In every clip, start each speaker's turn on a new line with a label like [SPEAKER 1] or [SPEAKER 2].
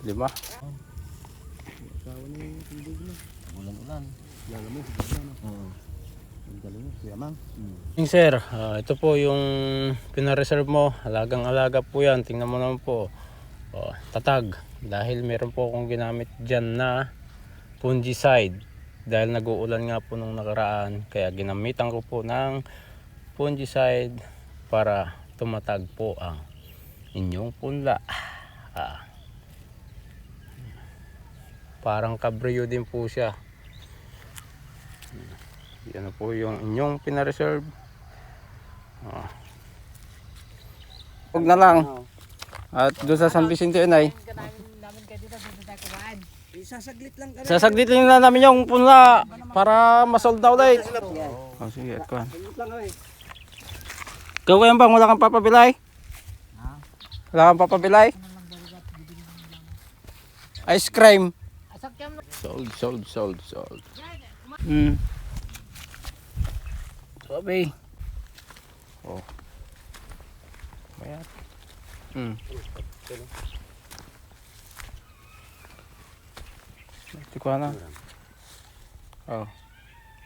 [SPEAKER 1] Lima.
[SPEAKER 2] Kawan yung tubig na.
[SPEAKER 3] Ulan-ulan.
[SPEAKER 2] Lala mo, bigla na.
[SPEAKER 3] Oo.
[SPEAKER 2] Ang galing mo, kuya mang.
[SPEAKER 1] King sir, ah, ito po yung pinareserve mo. Alagang-alaga po yan. Tingnan mo naman po. Oh, tatag. Dahil meron po akong ginamit dyan na fungicide. Dahil nag-uulan nga po nung nakaraan. Kaya ginamitan ko po ng fungicide para tumatag po ang inyong punla. Ah. Parang kabriyo din po siya. Yan po yung inyong pinareserve. Ah. Huwag na lang. At doon sa San Vicente yun ay.
[SPEAKER 2] Isasaglit lang ka
[SPEAKER 1] Sasaglit lang na namin yung punla para masold na ulit. Oh, sige, at kuhan. Yan bang wala kang papabilay? Wala kang papabilay? Ice cream. Sold, sold, sold, sold. Hmm. Sabi. Oh. Hmm. Ito ko na. Oh.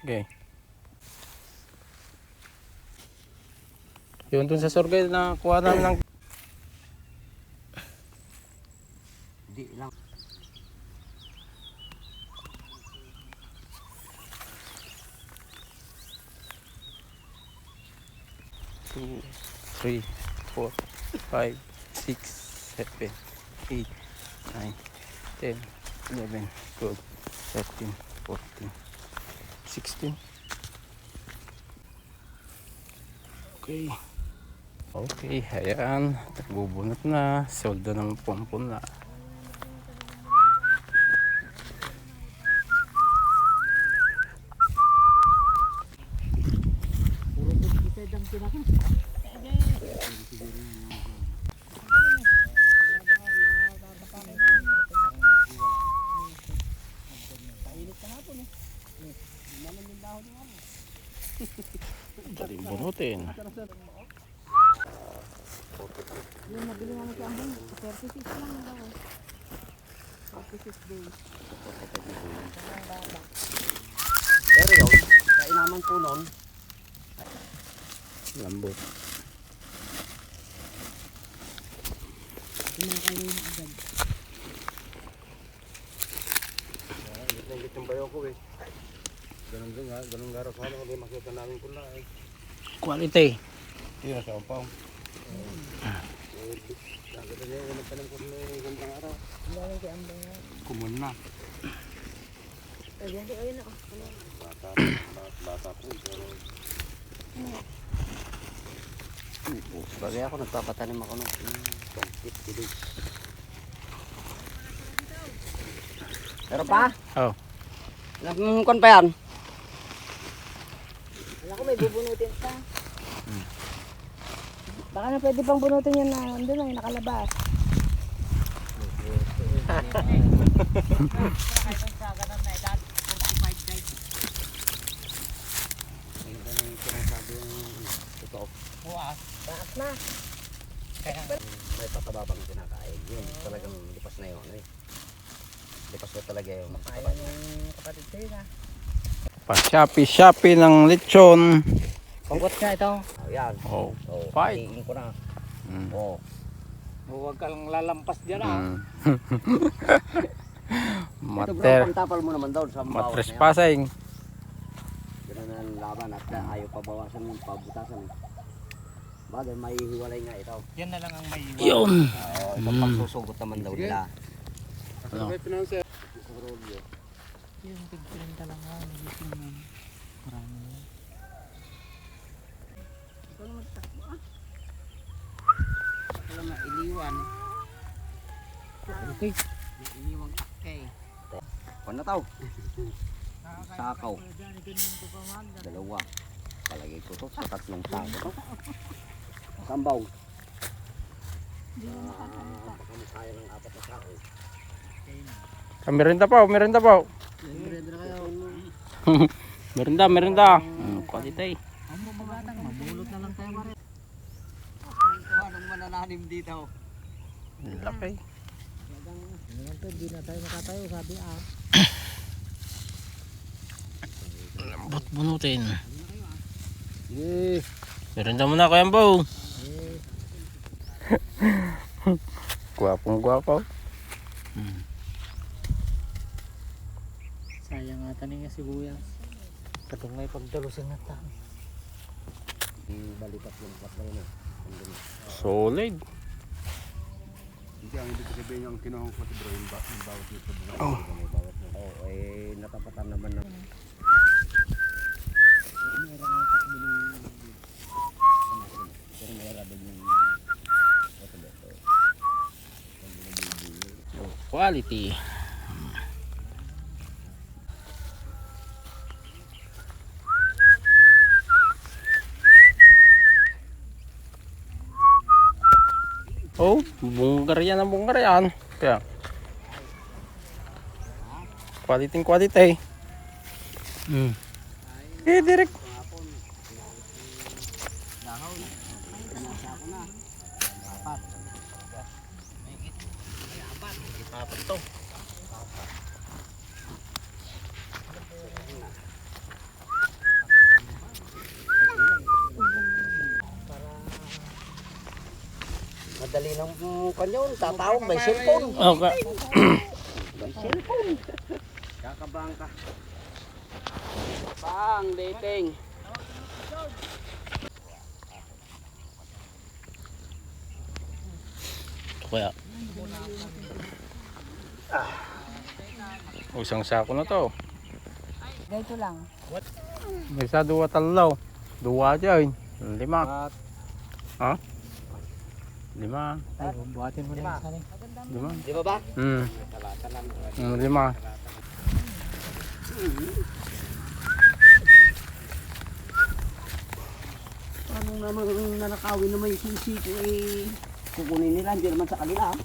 [SPEAKER 1] Okay. Yun dun sa survey na kuha namin ng 2, 3, 4, 5, 6, 7, 8, 9, 10, 11, 12, 13, 14, 16. Okay. Okay, ayan. Nagbubunot na. Solda naman po ang puna. Bunutin.
[SPEAKER 4] Yung nabili namin sa ambon, 36 lang daw. 36 days.
[SPEAKER 2] Pero yun, kainaman po nun,
[SPEAKER 1] Lambot.
[SPEAKER 4] Kinakain na agad.
[SPEAKER 2] Nagit yung bayo ko eh. Ganun din nga, ganun nga raw sana kung makita namin kung na eh.
[SPEAKER 1] Quality.
[SPEAKER 2] Iya, sa
[SPEAKER 4] nga.
[SPEAKER 2] Kumun na. Bagay ako, nagpapatanim ako ng 50 days. Pero pa?
[SPEAKER 1] Oh.
[SPEAKER 2] Nagkukon pa yan?
[SPEAKER 4] Wala ko may bubunutin pa. Baka na pwede pang bunutin yan na yung nakalabas.
[SPEAKER 2] Ano yung sinasabi yung totoo?
[SPEAKER 4] Taas na.
[SPEAKER 2] May patababang kinakain. Yun, talagang lipas na yun. Eh. Lipas na talaga yung pataba.
[SPEAKER 4] kapatid ko yun ah.
[SPEAKER 1] Pa-shopee-shopee ng lechon.
[SPEAKER 4] Pangkot nga ito.
[SPEAKER 2] Oh, yan.
[SPEAKER 1] Oh.
[SPEAKER 2] Oh,
[SPEAKER 1] Fight.
[SPEAKER 2] iin ko na.
[SPEAKER 1] Mm.
[SPEAKER 2] Oh.
[SPEAKER 4] Huwag ka lang lalampas dyan
[SPEAKER 1] Mm.
[SPEAKER 2] Ito bro,
[SPEAKER 1] Mater,
[SPEAKER 2] mo naman daw sa bawat na yan.
[SPEAKER 1] matrespassing.
[SPEAKER 2] Ganun na ang laban at uh, ayaw pabawasan ng pabutasan. Bagay, may hiwalay nga ito.
[SPEAKER 4] Yan na lang ang may
[SPEAKER 1] Yun.
[SPEAKER 2] Oo, ito pagsusugot naman daw nila.
[SPEAKER 1] Ano?
[SPEAKER 4] Yung tigpilinta lang ako. Nagising mo. Marami na. Ikaw naman takbo ah. Wala nga iliwan.
[SPEAKER 2] Okay.
[SPEAKER 4] Iniwang takay.
[SPEAKER 2] Kung na tao? Sakaw. Dalawa. Palagay ko to sa tatlong sako. Sambaw. Ah, baka masaya ng apat na sako.
[SPEAKER 1] Merinda pa, merinda pa. Merinda, merinda. Mm, quality.
[SPEAKER 4] Ang mabagatang, mabulot na lang tayo mare.
[SPEAKER 2] Manananim dito.
[SPEAKER 1] Laki.
[SPEAKER 4] Naman to, hindi na tayo makatayo, sabi ah.
[SPEAKER 1] Lambot bunutin.
[SPEAKER 2] Eh,
[SPEAKER 1] Merinda mo na Kuya Ambaw.
[SPEAKER 4] Eh,
[SPEAKER 1] Gwapong gwapo.
[SPEAKER 4] sayang nga tanin nga sibuyas. Katong may pagdalusin na tayo.
[SPEAKER 2] di balipat yung patay na.
[SPEAKER 1] Solid.
[SPEAKER 3] Hindi, ang ibig sabihin yung kinuha ko si bro, yung, ba- yung bawat dito.
[SPEAKER 1] Oh.
[SPEAKER 2] May bawat na. Oo, eh, natapatan naman na.
[SPEAKER 1] Quality. Oh, bunggar yan ang bunggar yan. Kaya. Quality quality. Hmm. Eh, direct. Apat to.
[SPEAKER 2] Madali ng kanyon, tatawag, may cellphone.
[SPEAKER 1] Okay.
[SPEAKER 2] May cellphone. Kakabang ka. Bang, dating.
[SPEAKER 1] Kaya. Oh, isang sako na to.
[SPEAKER 4] Ganito lang.
[SPEAKER 1] May isa dua talaw. Dua dyan. Lima. Ha? Lima.
[SPEAKER 4] Ay, buhatin mo na.
[SPEAKER 1] Lima.
[SPEAKER 2] Di ba?
[SPEAKER 1] Hmm. Hmm, lima.
[SPEAKER 2] Ano naman nanakawin naman yung sisito eh. Kukunin nila, hindi naman sa kanila. ah.